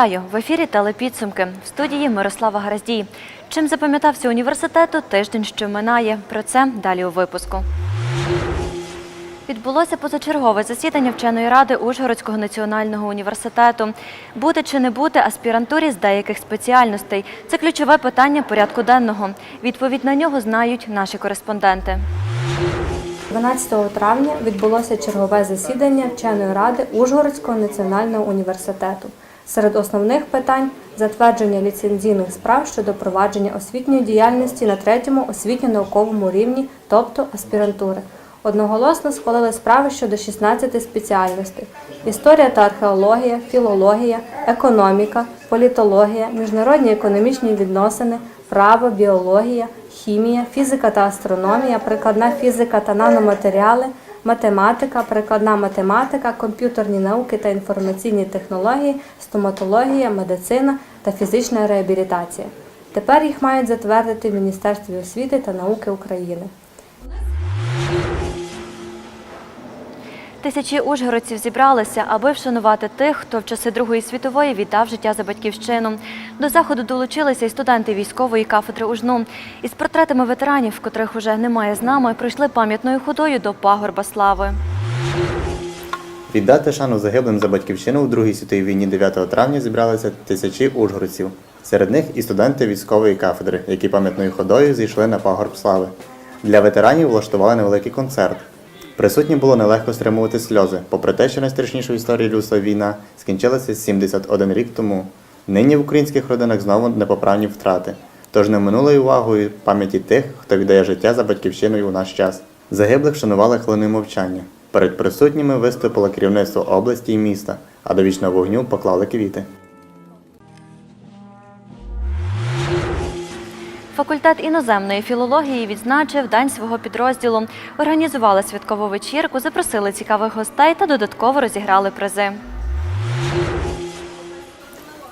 Вітаю в ефірі телепідсумки в студії Мирослава Гараздій. Чим запам'ятався університету тиждень, що минає. Про це далі у випуску. Відбулося позачергове засідання вченої ради Ужгородського національного університету. Бути чи не бути аспірантурі з деяких спеціальностей це ключове питання порядку денного. Відповідь на нього знають наші кореспонденти. 12 травня відбулося чергове засідання вченої ради Ужгородського національного університету. Серед основних питань затвердження ліцензійних справ щодо провадження освітньої діяльності на третьому освітньо-науковому рівні, тобто аспірантури. Одноголосно схвалили справи щодо 16 спеціальностей: історія та археологія, філологія, економіка, політологія, міжнародні економічні відносини, право, біологія, хімія, фізика та астрономія, прикладна фізика та наноматеріали, математика, прикладна математика, комп'ютерні науки та інформаційні технології, стоматологія, медицина та фізична реабілітація. Тепер їх мають затвердити в Міністерстві освіти та науки України. Тисячі ужгородців зібралися, аби вшанувати тих, хто в часи Другої світової віддав життя за батьківщину. До заходу долучилися й студенти військової кафедри УЖНУ. Із портретами ветеранів, котрих уже немає з нами, прийшли пам'ятною ходою до пагорба слави. Віддати шану загиблим за батьківщину у Другій світовій війні 9 травня зібралися тисячі ужгородців. Серед них і студенти військової кафедри, які пам'ятною ходою зійшли на пагорб слави. Для ветеранів влаштували невеликий концерт. Присутні було нелегко стримувати сльози, попри те, що найстрашніша в історії людства війна скінчилася 71 рік тому. Нині в українських родинах знову непоправні втрати. Тож не минулою увагою пам'яті тих, хто віддає життя за батьківщиною у наш час. Загиблих шанували хвилиною мовчання. Перед присутніми виступило керівництво області і міста, а до вічного вогню поклали квіти. Факультет іноземної філології відзначив день свого підрозділу. Організували святкову вечірку, запросили цікавих гостей та додатково розіграли призи.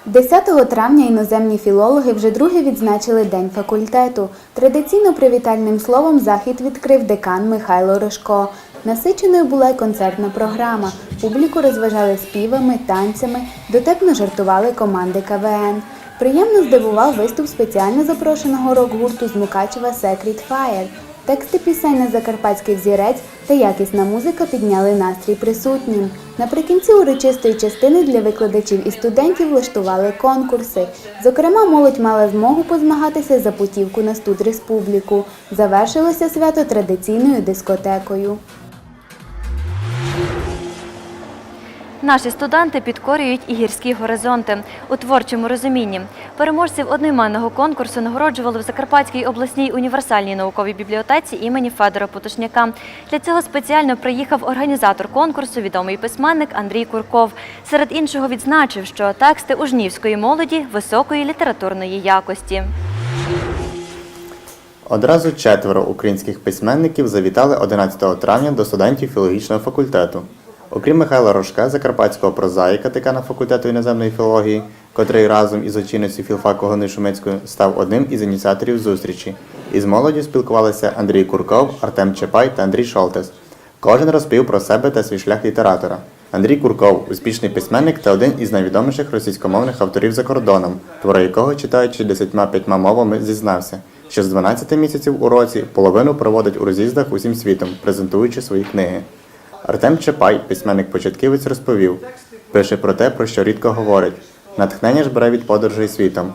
10 травня іноземні філологи вже друге відзначили День факультету. Традиційно привітальним словом захід відкрив декан Михайло Рожко. Насиченою була й концертна програма. Публіку розважали співами, танцями, дотепно жартували команди КВН. Приємно здивував виступ спеціально запрошеного рок-гурту з Мукачева Secret Fire. Тексти пісень на закарпатський взірець та якісна музика підняли настрій присутнім. Наприкінці урочистої частини для викладачів і студентів влаштували конкурси. Зокрема, молодь мала змогу позмагатися за путівку на студ республіку. Завершилося свято традиційною дискотекою. Наші студенти підкорюють і гірські горизонти у творчому розумінні. Переможців одноіменного конкурсу нагороджували в Закарпатській обласній універсальній науковій бібліотеці імені Федора Потушняка. Для цього спеціально приїхав організатор конкурсу, відомий письменник Андрій Курков. Серед іншого відзначив, що тексти ужнівської молоді високої літературної якості. Одразу четверо українських письменників завітали 11 травня до студентів філологічного факультету. Окрім Михайла Рожка, закарпатського прозаїка декана факультету іноземної філології, котрий разом із очільницею філфаку Ганною Шумецькою став одним із ініціаторів зустрічі. Із молоддю спілкувалися Андрій Курков, Артем Чепай та Андрій Шолтес. Кожен розповів про себе та свій шлях літератора. Андрій Курков успішний письменник та один із найвідоміших російськомовних авторів за кордоном, твори якого, читаючи десятьма п'ятьма мовами, зізнався, що з 12 місяців у році половину проводить у роз'їздах усім світом, презентуючи свої книги. Артем Чепай, письменник-початківець, розповів, пише про те, про що рідко говорить. Натхнення ж бере від подорожей світом.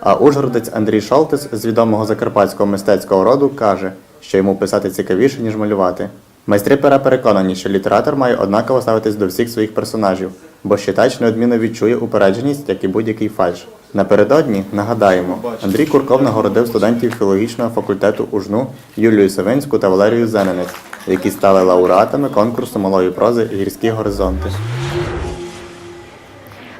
А ужгородець Андрій Шолтес з відомого закарпатського мистецького роду каже, що йому писати цікавіше, ніж малювати. Майстри пера переконані, що літератор має однаково ставитись до всіх своїх персонажів, бо читач неодмінно відчує упередженість, як і будь-який фальш. Напередодні нагадаємо, Андрій Курков нагородив студентів філологічного факультету УЖНУ Юлію Савинську та Валерію Зененець, які стали лауреатами конкурсу малої прози Гірські горизонти.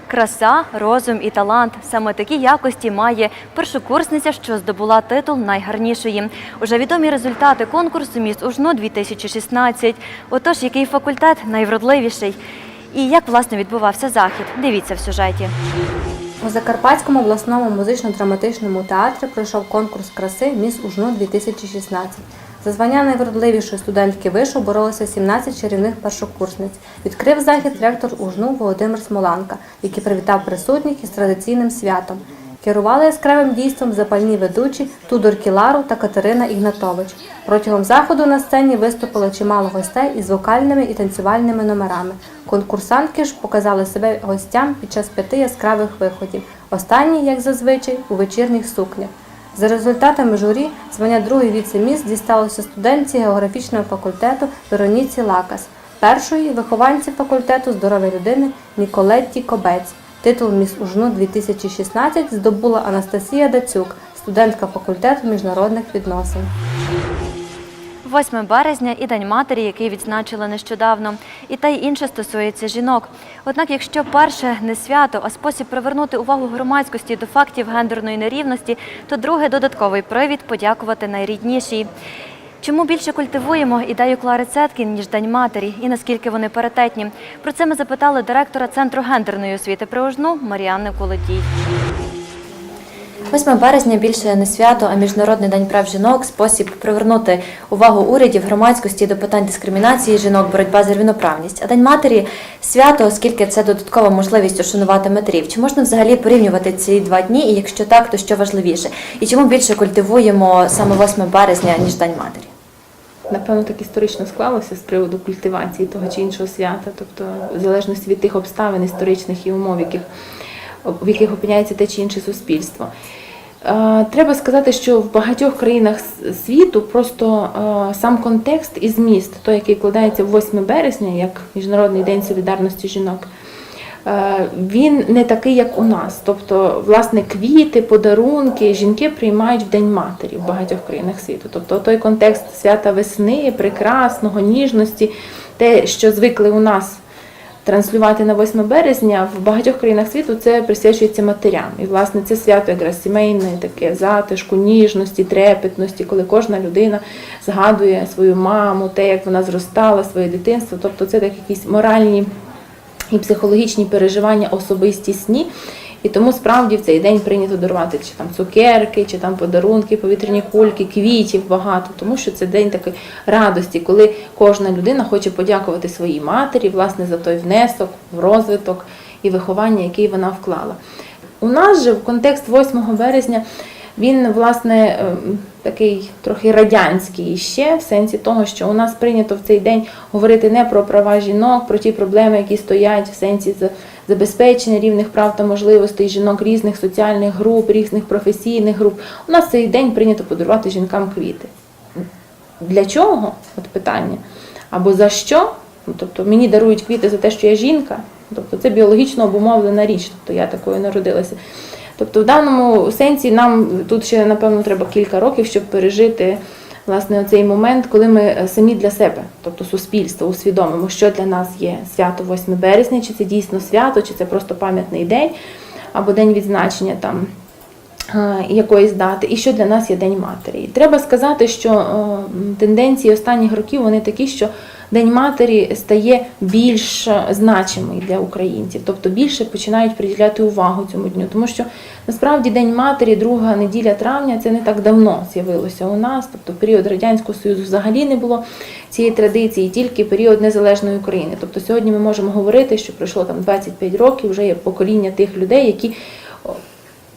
Краса, розум і талант саме такі якості має першокурсниця, що здобула титул найгарнішої. Уже відомі результати конкурсу міст УЖНУ 2016. Отож, який факультет найвродливіший? І як власне відбувався захід? Дивіться в сюжеті. У Закарпатському обласному музично-драматичному театрі пройшов конкурс краси Міс УЖНУ 2016. За звання найвродливішої студентки вишу боролися 17 чарівних першокурсниць. Відкрив захід ректор УЖНУ Володимир Смоланка, який привітав присутніх із традиційним святом. Керували яскравим дійством запальні ведучі Тудор Кілару та Катерина Ігнатович. Протягом заходу на сцені виступило чимало гостей із вокальними і танцювальними номерами. Конкурсантки ж показали себе гостям під час п'яти яскравих виходів. Останні, як зазвичай, у вечірніх сукнях. За результатами журі, звання другий віце-міс дісталося студентці географічного факультету Вероніці Лакас, першої вихованці факультету здоров'я людини Ніколетті Кобець. Титул міс УЖНУ 2016 здобула Анастасія Дацюк, студентка факультету міжнародних відносин. 8 березня і День матері, який відзначили нещодавно. І те й інше стосується жінок. Однак, якщо перше не свято, а спосіб привернути увагу громадськості до фактів гендерної нерівності, то друге додатковий привід подякувати найріднішій. Чому більше культивуємо ідею Клари Цеткін, ніж День матері, і наскільки вони паритетні? Про це ми запитали директора Центру гендерної освіти при ОЖНУ Маріанни Колодій. 8 березня більше не свято, а міжнародний день прав жінок спосіб привернути увагу урядів, громадськості до питань дискримінації жінок, боротьба за рівноправність. А день матері свято, оскільки це додаткова можливість ушанувати матерів. Чи можна взагалі порівнювати ці два дні? І якщо так, то що важливіше? І чому більше культивуємо саме 8 березня ніж День матері? Напевно, так історично склалося з приводу культивації того чи іншого свята, тобто в залежності від тих обставин історичних і умов, яких, в яких опиняється те чи інше суспільство. Е, Треба сказати, що в багатьох країнах світу просто е, сам контекст і зміст, той, який вкладається в 8 березня, як Міжнародний день солідарності жінок, е, він не такий, як у нас. Тобто, власне, квіти, подарунки жінки приймають в День матері в багатьох країнах світу. Тобто той контекст свята весни, прекрасного, ніжності, те, що звикли у нас транслювати на 8 березня, в багатьох країнах світу це присвячується матерям. І, власне, це свято якраз сімейне, таке затишку, ніжності, трепетності, коли кожна людина згадує свою маму, те, як вона зростала, своє дитинство. Тобто це так якісь моральні і психологічні переживання особистісні. І тому справді в цей день прийнято дарувати чи там цукерки, чи там подарунки, повітряні кульки, квітів багато, тому що це день такої радості, коли кожна людина хоче подякувати своїй матері, власне, за той внесок в розвиток і виховання, який вона вклала. У нас же в контекст 8 березня він, власне, ем, такий трохи радянський ще, в сенсі того, що у нас прийнято в цей день говорити не про права жінок, про ті проблеми, які стоять в сенсі забезпечення рівних прав та можливостей жінок різних соціальних груп, різних професійних груп. У нас цей день прийнято подарувати жінкам квіти. Для чого? От питання. Або за що? Ну, Тобто мені дарують квіти за те, що я жінка. Тобто це біологічно обумовлена річ, тобто я такою народилася. Тобто в даному сенсі нам тут ще, напевно, треба кілька років, щоб пережити власне цей момент, коли ми е, самі для себе, тобто суспільство, усвідомимо, що для нас є свято 8 березня, чи це дійсно свято, чи це просто пам'ятний день, або день відзначення там е, якоїсь дати, і що для нас є День матері. Треба сказати, що е, тенденції останніх років вони такі, що День матері стає більш е, значимий для українців, тобто більше починають приділяти увагу цьому дню. Тому що насправді День матері, друга неділя травня, це не так давно з'явилося у нас. Тобто період Радянського Союзу взагалі не було цієї традиції, тільки період незалежної України. Тобто сьогодні ми можемо говорити, що пройшло там 25 років, вже є покоління тих людей, які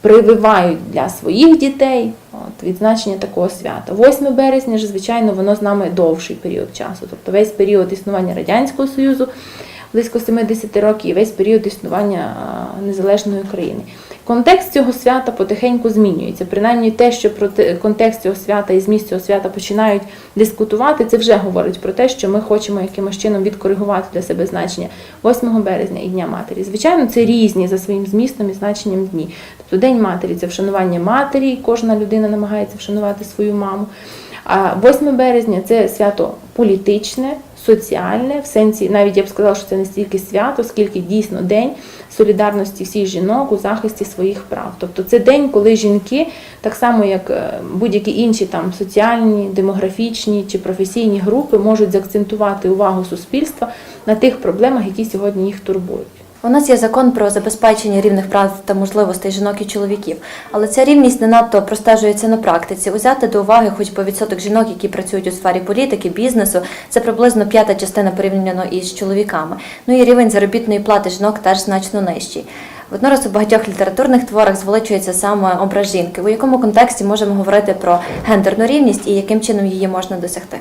прививають для своїх дітей от, відзначення такого свята. 8 березня ж, звичайно, воно з нами довший період часу. Тобто весь період існування Радянського Союзу, близько 70 років, і весь період існування незалежної України. Контекст цього свята потихеньку змінюється. Принаймні те, що про те- контекст цього свята і зміст цього свята починають дискутувати, це вже говорить про те, що ми хочемо якимось чином відкоригувати для себе значення 8 березня і Дня матері. Звичайно, це різні за своїм змістом і значенням дні. Тобто День матері це вшанування матері, кожна людина намагається вшанувати свою маму. А 8 березня це свято політичне, соціальне, в сенсі, навіть я б сказала, що це не стільки свято, скільки дійсно день солідарності всіх жінок у захисті своїх прав. Тобто це день, коли жінки, так само як е, будь-які інші там соціальні, демографічні чи професійні групи, можуть заакцентувати увагу суспільства на тих проблемах, які сьогодні їх турбують. У нас є закон про забезпечення рівних прав та можливостей жінок і чоловіків, але ця рівність не надто простежується на практиці. Узяти до уваги хоч по відсоток жінок, які працюють у сфері політики, бізнесу, це приблизно п'ята частина порівняно із чоловіками. Ну і рівень заробітної плати жінок теж значно нижчий. Водноraz у багатьох літературних творах звеличується саме образ жінки. У якому контексті можемо говорити про гендерну рівність і яким чином її можна досягти?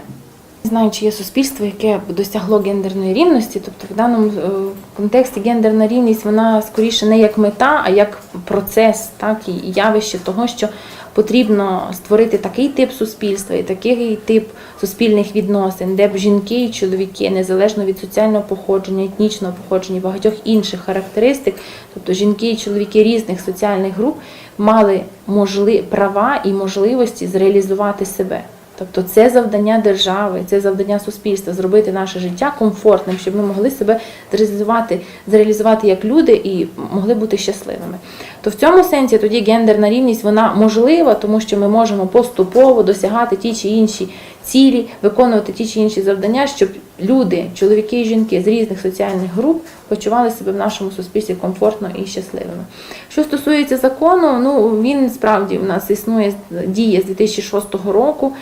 Знаю, чи є суспільство, яке досягло гендерної рівності. Тобто в даному е, контексті гендерна рівність вона скоріше не як мета, а як процес, так і явище того, що потрібно створити такий тип суспільства і такий тип суспільних відносин, де б жінки і чоловіки, незалежно від соціального походження, етнічного походження, багатьох інших характеристик, тобто жінки і чоловіки різних соціальних груп, мали можли права і можливості зреалізувати себе. Тобто це завдання держави, це завдання суспільства зробити наше життя комфортним, щоб ми могли себе зреалізувати, зреалізувати як люди і могли бути щасливими. То в цьому сенсі тоді гендерна рівність вона можлива, тому що ми можемо поступово досягати ті чи інші цілі, виконувати ті чи інші завдання, щоб люди, чоловіки і жінки з різних соціальних груп почували себе в нашому суспільстві комфортно і щасливими. Що стосується закону, ну він справді у нас існує діє з 2006 року.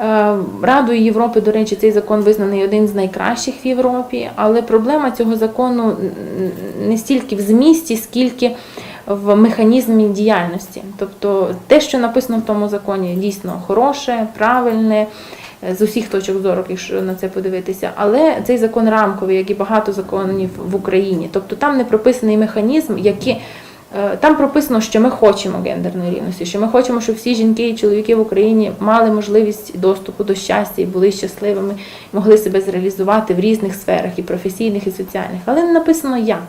Е, Радою Європи, до речі, цей закон визнаний один з найкращих в Європі, але проблема цього закону не стільки в змісті, скільки в механізмі діяльності. Тобто те, що написано в тому законі, дійсно хороше, правильне. е, З усіх точок зору, якщо на це подивитися, але цей закон рамковий, як і багато законів в Україні. Тобто там не прописаний механізм, який Там прописано, що ми хочемо гендерної рівності, що ми хочемо, щоб всі жінки і чоловіки в Україні мали можливість доступу до щастя і були щасливими, могли себе зреалізувати в різних сферах, і професійних, і соціальних. Але не написано як.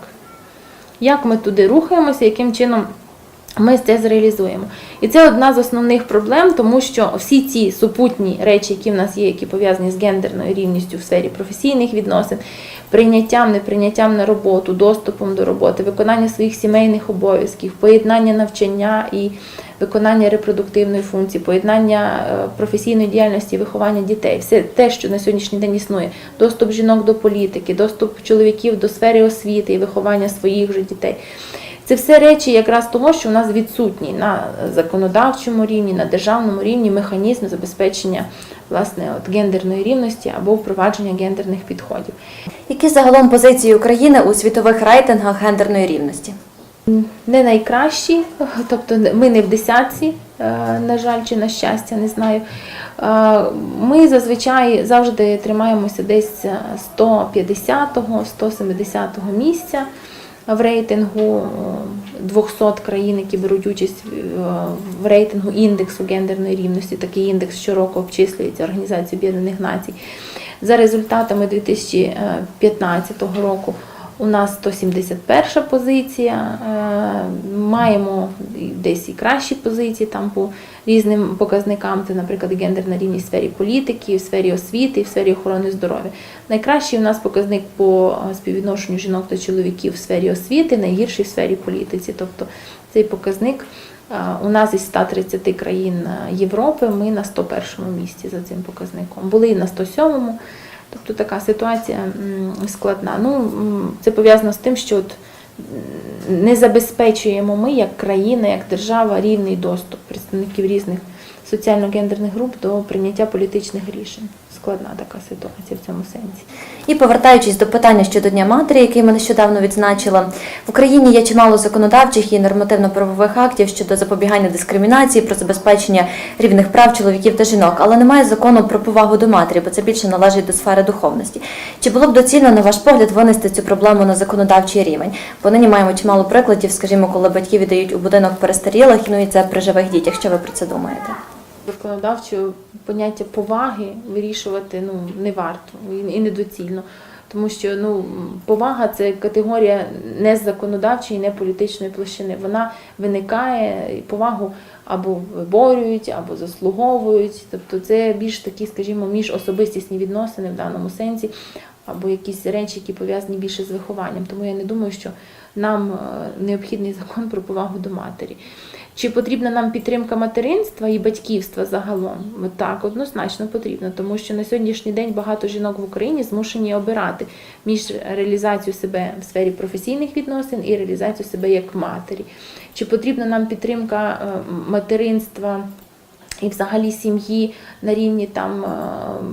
Як ми туди рухаємося, яким чином ми це зреалізуємо. І це одна з основних проблем, тому що всі ці супутні речі, які в нас є, які пов'язані з гендерною рівністю в сфері професійних відносин, прийняттям, неприйняттям на роботу, доступом до роботи, виконання своїх сімейних обов'язків, поєднання навчання і виконання репродуктивної функції, поєднання е, професійної діяльності виховання дітей, все те, що на сьогоднішній день існує, доступ жінок до політики, доступ чоловіків до сфери освіти і виховання своїх же дітей. Це все речі якраз того, що у нас відсутні на законодавчому рівні, на державному рівні механізм забезпечення власне от гендерної рівності або впровадження гендерних підходів. Які загалом позиції України у світових рейтингах гендерної рівності? Не найкращі, тобто ми не в десятці, е, на жаль, чи на щастя, не знаю. Е, Ми зазвичай завжди тримаємося десь 150-го, 170-го місця в рейтингу е, 200 країн, які беруть участь е, в рейтингу індексу гендерної рівності. Такий індекс щороку обчислюється Організацією Об'єднаних Націй. За результатами 2015 року у нас 171 позиція. е, Маємо десь і кращі позиції там по різним показникам. Це, наприклад, гендерна рівність в сфері політики, в сфері освіти, в сфері охорони здоров'я. Найкращий у нас показник по е, співвідношенню жінок та чоловіків в сфері освіти, найгірший в сфері політиці. Тобто цей показник е, у нас із 130 країн е, Європи ми на 101 місці за цим показником. Були і на 107-му. Тобто така ситуація складна. Ну, це пов'язано з тим, що от не забезпечуємо ми як країна, як держава рівний доступ представників різних соціально-гендерних груп до прийняття політичних рішень. Складна така ситуація в цьому сенсі. І повертаючись до питання щодо Дня матері, який ми нещодавно відзначили, в Україні є чимало законодавчих і нормативно-правових актів щодо запобігання дискримінації, про забезпечення рівних прав чоловіків та жінок, але немає закону про повагу до матері, бо це більше належить до сфери духовності. Чи було б доцільно, на ваш погляд, винести цю проблему на законодавчий рівень? Бо нині маємо чимало прикладів, скажімо, коли батьки віддають у будинок перестарілих, ну і це при живих дітях. Що ви про це думаєте? Законодавчо поняття поваги вирішувати ну, не варто і недоцільно. Тому що ну, повага це категорія не законодавчої, не політичної площини. Вона виникає, повагу або виборюють, або заслуговують. Тобто це більш такі, скажімо, міжособистісні відносини в даному сенсі. або якісь речі, які пов'язані більше з вихованням. Тому я не думаю, що нам е, необхідний закон про повагу до матері. Чи потрібна нам підтримка материнства і батьківства загалом? Так, однозначно потрібно, тому що на сьогоднішній день багато жінок в Україні змушені обирати між реалізацією себе в сфері професійних відносин і реалізацією себе як матері. Чи потрібна нам підтримка е, материнства? І взагалі сім'ї на рівні там е,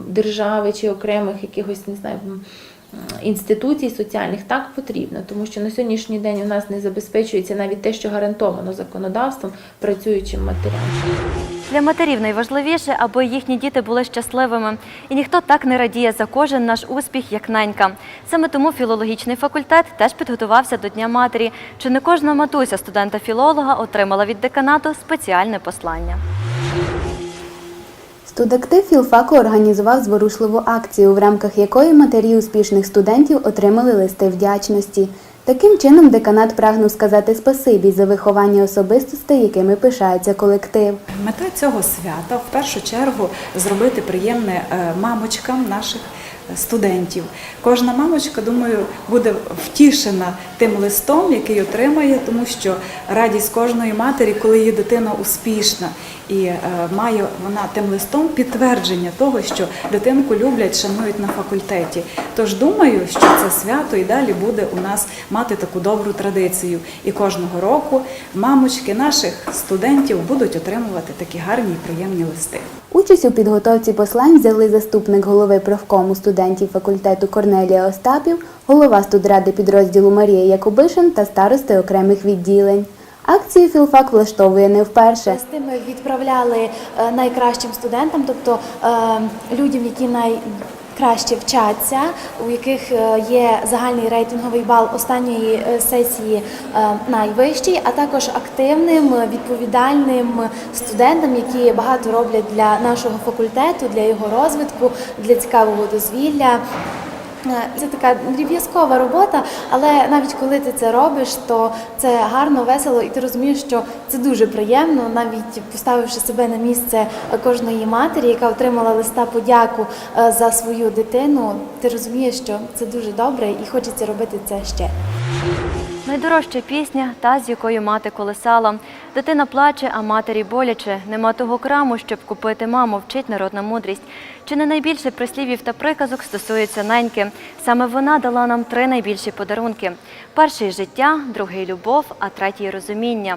держави чи окремих якихось не знаю інституцій соціальних так потрібно, тому що на сьогоднішній день у нас не забезпечується навіть те, що гарантовано законодавством працюючим матерям. Для матерів найважливіше, аби їхні діти були щасливими. І ніхто так не радіє за кожен наш успіх, як нанька. Саме тому філологічний факультет теж підготувався до Дня матері. Чи не кожна матуся студента-філолога отримала від деканату спеціальне послання? Студактив філфаку організував зворушливу акцію, в рамках якої матері успішних студентів отримали листи вдячності. Таким чином, деканат прагнув сказати спасибі за виховання особистостей, якими пишається колектив. Мета цього свята в першу чергу зробити приємне е, мамочкам наших студентів. Кожна мамочка, думаю, буде втішена тим листом, який отримає, тому що радість кожної матері, коли її дитина успішна, і е, має вона тим листом підтвердження того, що дитинку люблять, шанують на факультеті. Тож думаю, що це свято і далі буде у нас мати таку добру традицію. І кожного року мамочки наших студентів будуть отримувати такі гарні і приємні листи. Участь у підготовці послань взяли заступник голови профкому студентів факультету Корнелія Остапів, голова студради підрозділу Марія Якубишин та старости окремих відділень. Акцію філфак влаштовує не вперше. З ми відправляли е, найкращим студентам, тобто е, людям, які найкраще вчаться, у яких е, є загальний рейтинговий бал останньої е, сесії е, найвищий, а також активним, відповідальним студентам, які багато роблять для нашого факультету, для його розвитку, для цікавого дозвілля. Е, Це така дріб'язкова робота, але навіть коли ти це робиш, то це гарно, весело, і ти розумієш, що це дуже приємно, навіть поставивши себе на місце кожної матері, яка отримала листа подяку е, за свою дитину. Ти розумієш, що це дуже добре і хочеться робити це ще. Найдорожча пісня та з якою мати колесала. Дитина плаче, а матері боляче. Нема того краму, щоб купити маму, вчить народна мудрість. Чи не найбільше прислів'їв та приказок стосується неньки? Саме вона дала нам три найбільші подарунки: перший життя, другий любов, а третій розуміння.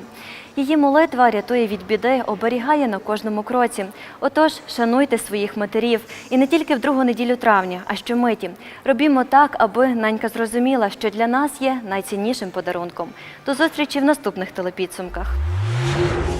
Її молитва рятує від біди, оберігає на кожному кроці. Отож, шануйте своїх матерів і не тільки в другу неділю травня, а щомиті. Робімо так, аби нанька зрозуміла, що для нас є найціннішим подарунком. До зустрічі в наступних телепідсумках. Thank you.